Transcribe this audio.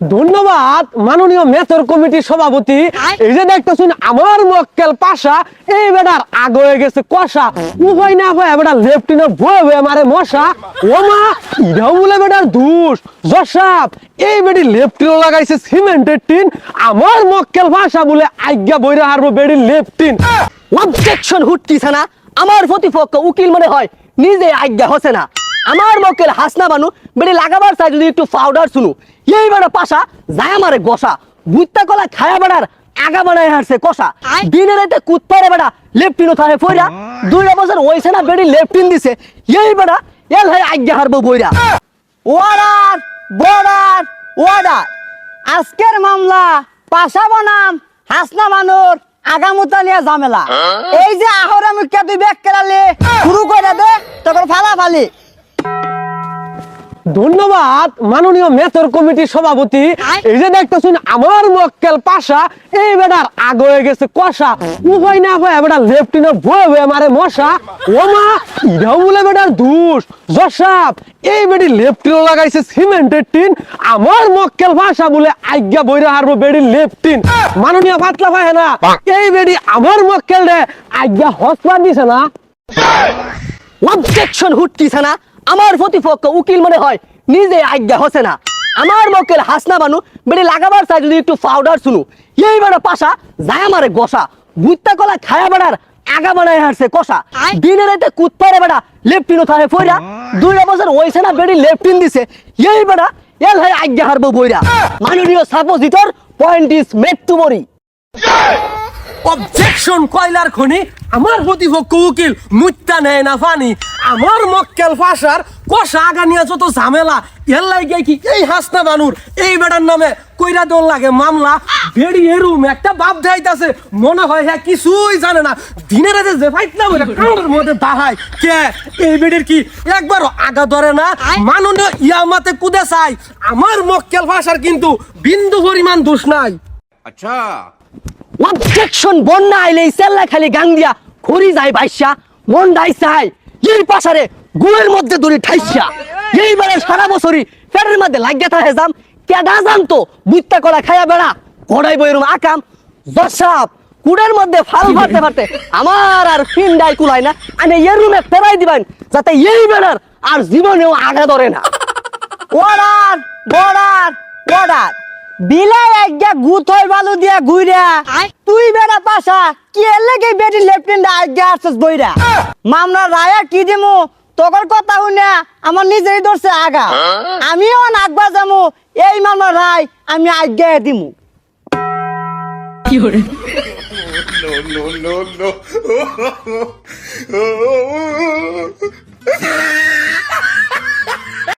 ধন্যবাদ মাননীয় মেথর কমিটির সভাপতি। এই যে দেখতেছেন আমার মক্কেল পাশা এই বেটার আগ হয়ে গেছে কষা। উভয় না হয় বেটা লেফটিনের ভয়ে ভয়ে মারে মশা। ও মা ইরাও বলে বেটার দুষ। জসাব এই বেটি লেফটিনও লাগাইছে সিমেন্টের টিন। আমার মক্কেল ভাষা বলে আজ্ঞা বইরা হারবো বেড়ি লেফটিন অবজেকশন হুটকিছে না। আমার প্রতিপক্ষ উকিল মনে হয় নিজে আজ্ঞা হসে না। আমার মক্কেল হাসনা বানু বেড়ে লাগাবার চাই যদি একটু পাউডার শুনু। এই বেড়া পাশা যায় আমারে গসা বুত্তা কলা খায়া বেড়ার আগা বানায় হারছে কষা। দিনে রাতে কুত্তারে বেড়া লেফটিনও থাকে ফইরা। দুইটা বছর ওইছে না বেড়ি লেফটিন দিছে। এই বেড়া এল হয় আজ্ঞা হারবো বইরা। ওয়ার্ডার বর্ডার ওয়ার্ডার আজকের মামলা পাশা বনাম হাসনা মানুর আগামুতা নিয়ে ঝামেলা। এই যে আহরে মুখ্যা তুই ব্যাগ কেলালি শুরু করে দে তখন ফালা ফালি ধন্যবাদ মাননীয় মেথর কমিটির সভাপতি। এই যে দেখতেছেন আমার মক্কেল পাশা এই বেটার আগ হয়ে গেছে কষা। উভয় না হয় বেটা লেফটিনের ভয়ে ভয়ে মারে মশা। ও মা ইরাও বলে বেটার দুষ। জসাব এই বেটি লেফটিনও লাগাইছে সিমেন্টের টিন। আমার মক্কেল ভাষা বলে আজ্ঞা বইরা হারবো বেড়ি লেফটিন মাননীয় পাতলা ভাই না এই বেটি আমার মক্কেল রে আজ্ঞা হসপার দিছে না। অবজেকশন হুটকিছে না। আমার প্রতিপক্ষ উকিল মনে হয় নিজে আজ্ঞা হসে না। আমার মক্কেল হাসনা বানু বেড়ে লাগাবার চাই যদি একটু পাউডার শুনু। এই বেড়া পাশা যায় আমারে গসা। বুত্তা কলা খায়া বেড়ার আগা বানায় হারছে কষা। দিনে রাতে কুত্তারে বেড়া লেফটিনও থাকে ফইরা। দুইটা বছর ওইছে না বেড়ি লেফটিন দিছে। এই বেড়া এল হয় আজ্ঞা হারবো বইরা। মাননীয় সাপোজিটর পয়েন্ট ইজ মেড টু মরি অবজেকশন কয়লার খনি আমার প্রতিপক্ষ উকিল মুত্তা নেয় না ফানি। আমার মক্কেল ফাঁসার কষা আগানিয়া যত ঝামেলা এর লাগে কি এই হাসনা বানুর এই বেটার নামে কইরা দল লাগে মামলা। বেড়ি এরুম একটা বাপ যাইতাছে মনে হয় হ্যাঁ কিছুই জানে না। দিনের রাতে যে ফাইট না বলে কাউন্টার মধ্যে দাহাই কে? এই বেড়ির কি একবারও আগা ধরে না? মাননীয় ইয়ামাতে কুদে চাই। আমার মক্কেল ফাঁসার কিন্তু বিন্দু পরিমাণ দোষ নাই। আচ্ছা। অবজেকশন বন্যা আইলে এই সেল্লা খালি গাং দিয়া খড়ি যায় বাইসা, মন ডাই চাই। এই পাশারে গুয়ের মধ্যে দড়ি ঠাইসা। এইবারে সারা বছরই পেটের মধ্যে লাগিয়া থাকে যাম কেডা জান তো? বুত্তা কলা খায়া বেড়া। কড়াই বইরুম আকাম দশাপ। কুড়ের মধ্যে ফাল ফাটতে ফাটতে আমার আর ফিন্ডাই কুলাই না। আমি এর রুমে ফেরাই দিবেন, যাতে এই বেড়ার আর জীবনেও আগা ধরে না। ওয়ার্ডার বর্ডার ওয়ার্ডার বিলাই একগা গুথ হয় বালু দিয়া গুইরা তুই বেড়া পাশা কি লেগে বেটি লেফটেন্ট আজ্ঞা আসছিস বইরা মামলা রায়া কি দিমু তোর কথা শুনে আমার নিজেই ধরছে আগা আমিও নাকবা যামু এই মামলা রায় আমি আজ্ঞা দিমু no no no no